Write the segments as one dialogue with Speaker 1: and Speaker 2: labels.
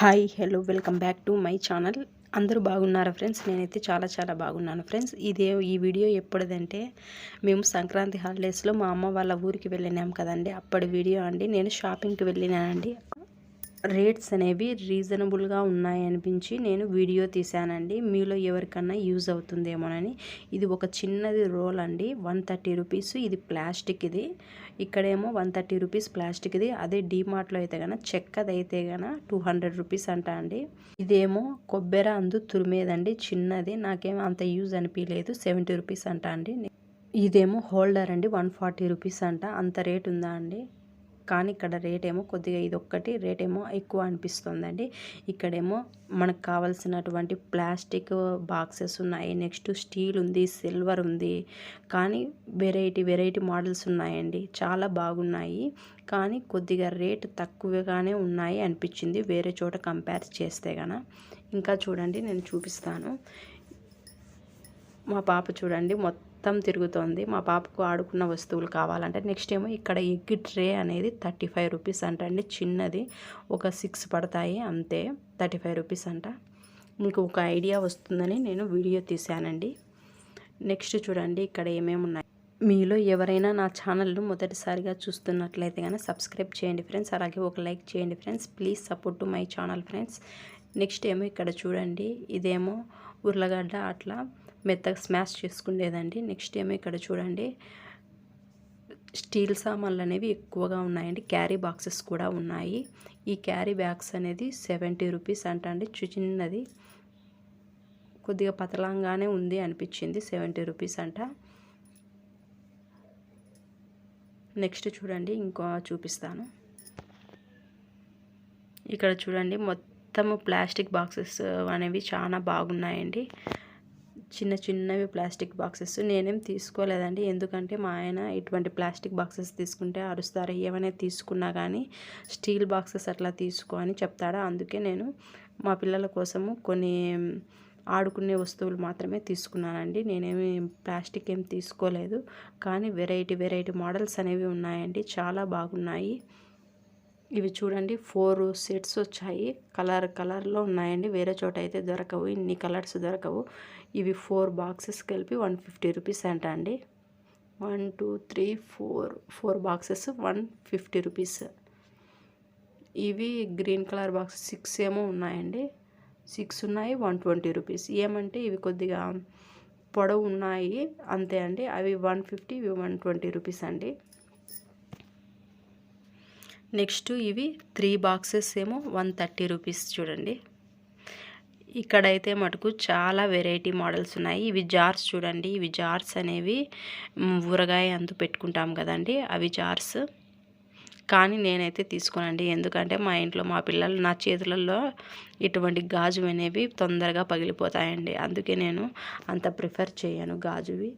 Speaker 1: Hi hello welcome back to my channel. అందరూ బాగున్నారా friends? నేనైతే చాలా చాలా బాగున్నాను ఫ్రెండ్స్. ఇదే ఈ వీడియో ఎప్పుడుదంటే మేము సంక్రాంతి హాలిడేస్లో మా అమ్మ వాళ్ళ ఊరికి వెళ్ళినాం కదండి. అప్పటి వీడియో అండి. నేను షాపింగ్కి వెళ్ళినానండి. రేట్స్ అనేవి రీజనబుల్గా ఉన్నాయనిపించి నేను వీడియో తీశానండి. మీలో ఎవరికన్నా యూజ్ అవుతుందేమోనని. ఇది ఒక చిన్నది రోల్ అండి. వన్ థర్టీ రూపీస్ ఇది ప్లాస్టిక్ ఇది ఇక్కడేమో వన్ థర్టీ రూపీస్ ప్లాస్టిక్ ఇది అదే డీమార్ట్లో అయితే కనుక చెక్కది అయితే కనుక టూ హండ్రెడ్ రూపీస్ అంట అండి. ఇదేమో కొబ్బెర అందు తురిమేదండి. చిన్నది. నాకేమో అంత యూజ్ అనిపించలేదు సెవెంటీ రూపీస్ అంట అండి. ఇదేమో హోల్డర్ అండి. వన్ ఫార్టీ రూపీస్ అంట. అంత రేట్ ఉందా అండి? కానీ ఇక్కడ రేట్ ఏమో కొద్దిగా ఇది ఒక్కటి రేట్ ఏమో ఎక్కువ అనిపిస్తుందండి. ఇక్కడేమో మనకు కావాల్సినటువంటి ప్లాస్టిక్ బాక్సెస్ ఉన్నాయి నెక్స్ట్ స్టీల్ ఉంది సిల్వర్ ఉంది కానీ వెరైటీ వెరైటీ మోడల్స్ ఉన్నాయండి. చాలా బాగున్నాయి కానీ కొద్దిగా రేట్ తక్కువగానే ఉన్నాయి అనిపించింది వేరే చోట కంపేర్ చేస్తే గన ఇంకా చూడండి నేను చూపిస్తాను. మా పాప చూడండి మొత్తం మొత్తం తిరుగుతోంది. మా పాపకు ఆడుకున్న వస్తువులు కావాలంటే నెక్స్ట్ ఏమో ఇక్కడ ఎగ్ ట్రే అనేది థర్టీ ఫైవ్ రూపీస్ అంట అండి. చిన్నది. ఒక సిక్స్ పడతాయి. అంతే. థర్టీ ఫైవ్ రూపీస్ అంట. మీకు ఒక ఐడియా వస్తుందని నేను వీడియో తీశానండి. నెక్స్ట్ చూడండి ఇక్కడ ఏమేమి ఉన్నాయి. మీలో ఎవరైనా నా ఛానల్ను మొదటిసారిగా చూస్తున్నట్లయితే కానీ సబ్స్క్రైబ్ చేయండి ఫ్రెండ్స్. అలాగే ఒక లైక్ చేయండి friends. Please support to my channel friends. Next ఏమో ఇక్కడ చూడండి. ఇదేమో ఉర్లగడ్డ అట్లా మెత్తగా స్మాష్ చేసుకునేదండి. నెక్స్ట్ ఏమో ఇక్కడ చూడండి. స్టీల్ సామాన్లు అనేవి ఎక్కువగా ఉన్నాయండి. క్యారీ బాక్సెస్ కూడా ఉన్నాయి. ఈ క్యారీ బ్యాగ్స్ అనేది సెవెంటీ రూపీస్ అంట అండి చిన్నది. కొద్దిగా పతలంగానే ఉంది అనిపించింది. సెవెంటీ రూపీస్ అంట. నెక్స్ట్ చూడండి. ఇంకో చూపిస్తాను. ఇక్కడ చూడండి. మొత్తము ప్లాస్టిక్ బాక్సెస్ అనేవి చాలా బాగున్నాయండి. చిన్న చిన్నవి ప్లాస్టిక్ బాక్సెస్. నేనేం తీసుకోలేదండి. ఎందుకంటే మా ఆయన ఇటువంటి ప్లాస్టిక్ బాక్సెస్ తీసుకుంటే అరుస్తారు. ఏమైనా తీసుకున్నా కానీ స్టీల్ బాక్సెస్ అట్లా తీసుకో అని చెప్తాడా. అందుకే నేను మా పిల్లల కోసము కొన్ని ఆడుకునే వస్తువులు మాత్రమే తీసుకున్నానండి. నేనేమి ప్లాస్టిక్ ఏం తీసుకోలేదు. కానీ వెరైటీ వెరైటీ మోడల్స్ అనేవి ఉన్నాయండి. చాలా బాగున్నాయి. ఇవి చూడండి ఫోర్ సెట్స్ వచ్చాయి. కలర్ కలర్లో ఉన్నాయండి. వేరే చోట అయితే దొరకవు. ఇన్ని కలర్స్ దొరకవు. ఇవి ఫోర్ బాక్సెస్ కలిపి వన్ ఫిఫ్టీ రూపీస్ అంట అండి. One two three four four boxes one fifty rupees ఇవి గ్రీన్ కలర్ బాక్స్ సిక్స్ ఏమో ఉన్నాయండి. సిక్స్ ఉన్నాయి వన్ ట్వంటీ రూపీస్ ఏమంటే ఇవి కొద్దిగా పొడవు ఉన్నాయి. అంతే అండి. అవి వన్ ఫిఫ్టీ ఇవి వన్ ట్వంటీ రూపీస్ అండి. నెక్స్ట్ ఇవి త్రీ బాక్సెస్ ఏమో వన్ థర్టీ రూపీస్ చూడండి. ఇక్కడైతే మటుకు చాలా వెరైటీ మోడల్స్ ఉన్నాయి. ఇవి జార్స్ చూడండి. ఇవి జార్స్ అనేవి ఊరగాయ అందు పెట్టుకుంటాం కదండి. అవి జార్స్. కానీ నేనైతే తీసుకోనండి. ఎందుకంటే మా ఇంట్లో మా పిల్లలు నా చేతులలో ఇటువంటి గాజు అనేవి తొందరగా పగిలిపోతాయండి. అందుకే నేను అంత ప్రిఫర్ చేయను గాజువి.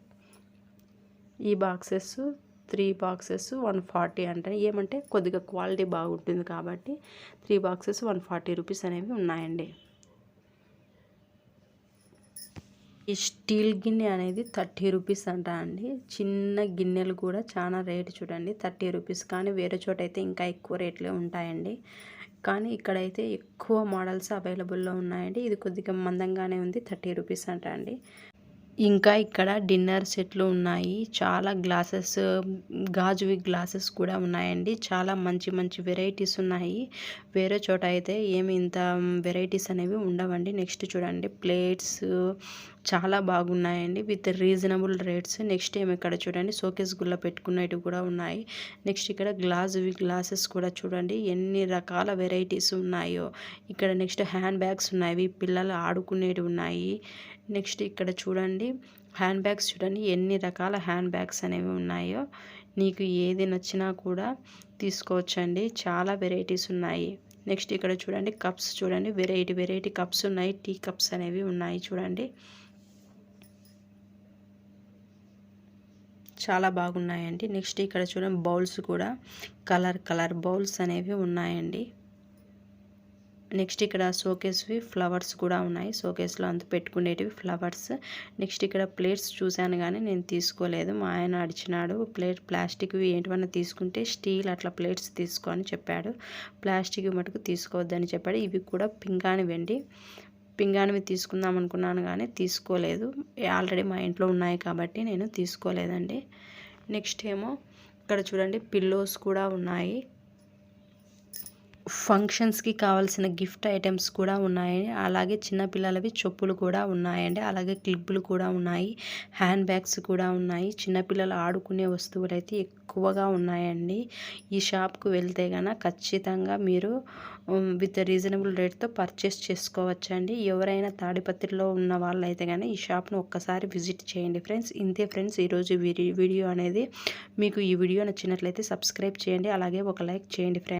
Speaker 1: ఈ boxes three boxes one forty అంటే ఏమంటే కొద్దిగా క్వాలిటీ బాగుంటుంది కాబట్టి three boxes one forty rupees అనేవి ఉన్నాయండి. ఈ స్టీల్ గిన్నె అనేది థర్టీ రూపీస్ అంట అండి. చిన్న గిన్నెలు కూడా చాలా రేటు చూడండి థర్టీ రూపీస్. కానీ వేరే చోట అయితే ఇంకా ఎక్కువ రేట్లే ఉంటాయండి. కానీ ఇక్కడైతే ఎక్కువ మోడల్స్ అవైలబుల్లో ఉన్నాయండి. ఇది కొద్దిగా మందంగానే ఉంది థర్టీ రూపీస్ అంట అండి. ఇంకా ఇక్కడ డిన్నర్ సెట్లు ఉన్నాయి. చాలా గ్లాసెస్ గాజువి గ్లాసెస్ కూడా ఉన్నాయండి. చాలా మంచి మంచి వెరైటీస్ ఉన్నాయి. వేరే చోట అయితే ఏమి ఇంత వెరైటీస్ అనేవి ఉండవండి. నెక్స్ట్ చూడండి ప్లేట్స్ చాలా బాగున్నాయండి. With reasonable rates. నెక్స్ట్ ఏమి ఇక్కడ చూడండి షోకేస్ గుల్ల పెట్టుకునేవి కూడా ఉన్నాయి. నెక్స్ట్ ఇక్కడ గ్లాసువి గ్లాసెస్ కూడా చూడండి ఎన్ని రకాల వెరైటీస్ ఉన్నాయో. ఇక్కడ నెక్స్ట్ హ్యాండ్ బ్యాగ్స్ ఉన్నాయి. పిల్లలు ఆడుకునేవి ఉన్నాయి. నెక్స్ట్ ఇక్కడ చూడండి హ్యాండ్ బ్యాగ్స్ చూడండి. ఎన్ని రకాల హ్యాండ్ బ్యాగ్స్ అనేవి ఉన్నాయో నీకు ఏది నచ్చినా కూడా తీసుకోవచ్చండి. చాలా వెరైటీస్ ఉన్నాయి. నెక్స్ట్ ఇక్కడ చూడండి. కప్స్ చూడండి. వెరైటీ వెరైటీ కప్స్ ఉన్నాయి. టీ కప్స్ అనేవి ఉన్నాయి చూడండి. చాలా బాగున్నాయండి. నెక్స్ట్ ఇక్కడ చూడండి. బౌల్స్ కూడా. కలర్ కలర్ బౌల్స్ అనేవి ఉన్నాయండి. నెక్స్ట్ ఇక్కడ షోకేస్వి ఫ్లవర్స్ కూడా ఉన్నాయి. షోకేస్లో అంత పెట్టుకునేటివి ఫ్లవర్స్. నెక్స్ట్ ఇక్కడ ప్లేట్స్ చూశాను కానీ నేను తీసుకోలేదు. మా ఆయన అడిచినాడు ప్లేట్ ప్లాస్టిక్వి ఏంటివన్నా తీసుకుంటే స్టీల్ అట్లా ప్లేట్స్ తీసుకో అని చెప్పాడు. ప్లాస్టిక్ మటుకు తీసుకోవద్దని చెప్పాడు. ఇవి కూడా పింగాణి వెండి. పింగాణివి తీసుకుందాం అనుకున్నాను కానీ తీసుకోలేదు. ఆల్రెడీ మా ఇంట్లో ఉన్నాయి కాబట్టి నేను తీసుకోలేదండి. నెక్స్ట్ ఏమో ఇక్కడ చూడండి పిల్లోస్ కూడా ఉన్నాయి. ఫంక్షన్స్కి కావాల్సిన గిఫ్ట్ ఐటమ్స్ కూడా ఉన్నాయి అలాగే చిన్నపిల్లలవి చెప్పులు కూడా ఉన్నాయండి. అలాగే క్లిప్పులు కూడా ఉన్నాయి. హ్యాండ్ బ్యాగ్స్ కూడా ఉన్నాయి. చిన్నపిల్లలు ఆడుకునే వస్తువులు అయితే ఎక్కువగా ఉన్నాయండి. ఈ షాప్కు వెళ్తే కనుక ఖచ్చితంగా మీరు విత్ రీజనబుల్ రేట్తో పర్చేస్ చేసుకోవచ్చండి. ఎవరైనా తాడిపత్రిలో ఉన్న వాళ్ళైతే కానీ ఈ షాప్ను ఒక్కసారి విజిట్ చేయండి ఫ్రెండ్స్. ఇంతే ఫ్రెండ్స్ ఈరోజు వీడియో అనేది మీకు ఈ వీడియో నచ్చినట్లయితే సబ్స్క్రైబ్ చేయండి. అలాగే ఒక లైక్ చేయండి ఫ్రెండ్స్.